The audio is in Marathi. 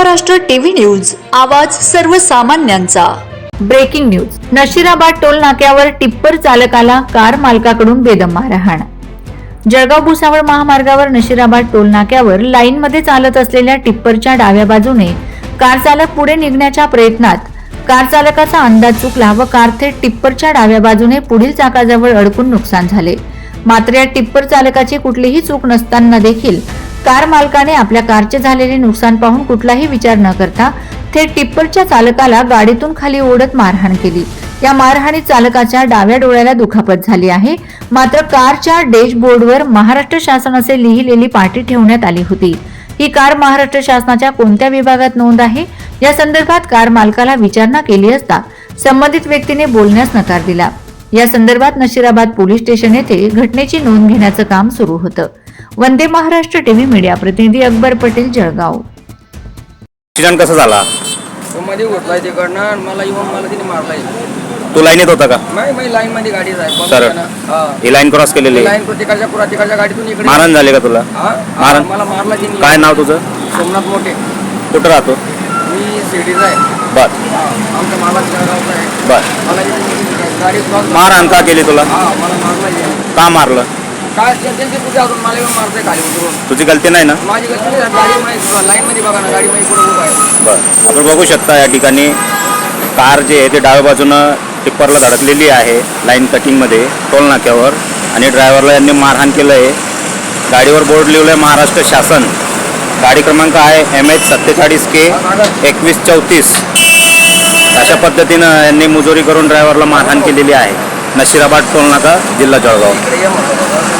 महाराष्ट्र टीव्ही न्यूज आवाज सर्वसामान्यांचा. ब्रेकिंग न्यूज नशिराबाद टोल नाक्यावर टिप्पर चालकाला कार मालकाकडून बेदम मारहाण. जळगाव भुसावळ महामार्गावर नशिराबाद टोल नाक्यावर लाईनमध्ये चालत असलेल्या टिप्परच्या डाव्या बाजूने कार चालक पुढे निघण्याच्या प्रयत्नात कार चालकाचा अंदाज चुकला व कार थेट टिप्परच्या डाव्या बाजूने पुढील चाकाजवळ अडकून नुकसान झाले. मात्र या टिप्पर चालकाची कुठलीही चूक नसताना देखील कार मालकाने आपल्या कारचे झालेले नुकसान पाहून कुठलाही विचार न करता थेट टिप्परच्या चालकाला गाडीतून खाली ओढत मारहाण केली. या मारहाणीत चालकाच्या डाव्या डोळ्याला दुखापत झाली आहे. मात्र कारच्या डॅशबोर्डवर महाराष्ट्र शासन असे लिहिलेली पाटी ठेवण्यात आली होती. ही कार महाराष्ट्र शासनाच्या कोणत्या विभागात नोंद आहे? या संदर्भात कार मालकाला विचारणा केली असता संबंधित व्यक्तीने बोलण्यास नकार दिला. या संदर्भात नशिराबाद पोलीस स्टेशन येथे घटनेची नोंद घेण्याचं काम सुरू होतं. वंदे महाराष्ट्र टीव्ही मीडिया प्रतिनिधी अकबर पटेल जळगाव. ऍक्सिडेंट कसा झाला? तो मध्ये उठलाय तिकडनं आणि मला येऊन मला तिने मारलाय. तू लाईनीत होता का? माही लाईन मध्ये गाडी जाय बंद सरळ. आहे ना. हा. ही लाईन क्रॉस केलेली. लाईन प्रत्येकाच्या प्रत्येकाच्या गाडीतून इकडे. मारहाण झाली का तुला? हा? हा, मारण? मला मारला तिने. काय नाव तुझं? सोमनाथ मोठे. कुठं राहतो? मी शिर्डीचा आहे. बर. हा, आमच्या माला जळगावचा आहे. बर. मला इथे गाडी क्रॉस मारहाण का केली तुला? हा मला मारला इथे. का मारलं? काय ते- त्यांची तुझ्या अजून मला येऊन मारतंय खाली उतरून. तुझी गलती नाही ना? माझी गलती नाही, गाडी माहिती लाईन मध्ये बघा ना गाडी माहिती पुढे उभा आहे. बर. आपण बघू शकता या ठिकाणी कार जी आहे ती डाव्या बाजूनं टिप्परला धडकलेली आहे लाईन कटिंगमध्ये टोल नाक्यावर. आणि ड्रायव्हरला यांनी मारहाण केलं आहे. गाडीवर बोर्ड लिहिलं आहे महाराष्ट्र शासन. गाडी क्रमांक आहे एम एच सत्तेचाळीस के एकवीस चौतीस. अशा पद्धतीनं यांनी मुजोरी करून ड्रायव्हरला मारहाण केलेली आहे. नशिराबाद टोल नाका जिल्हा जळगाव.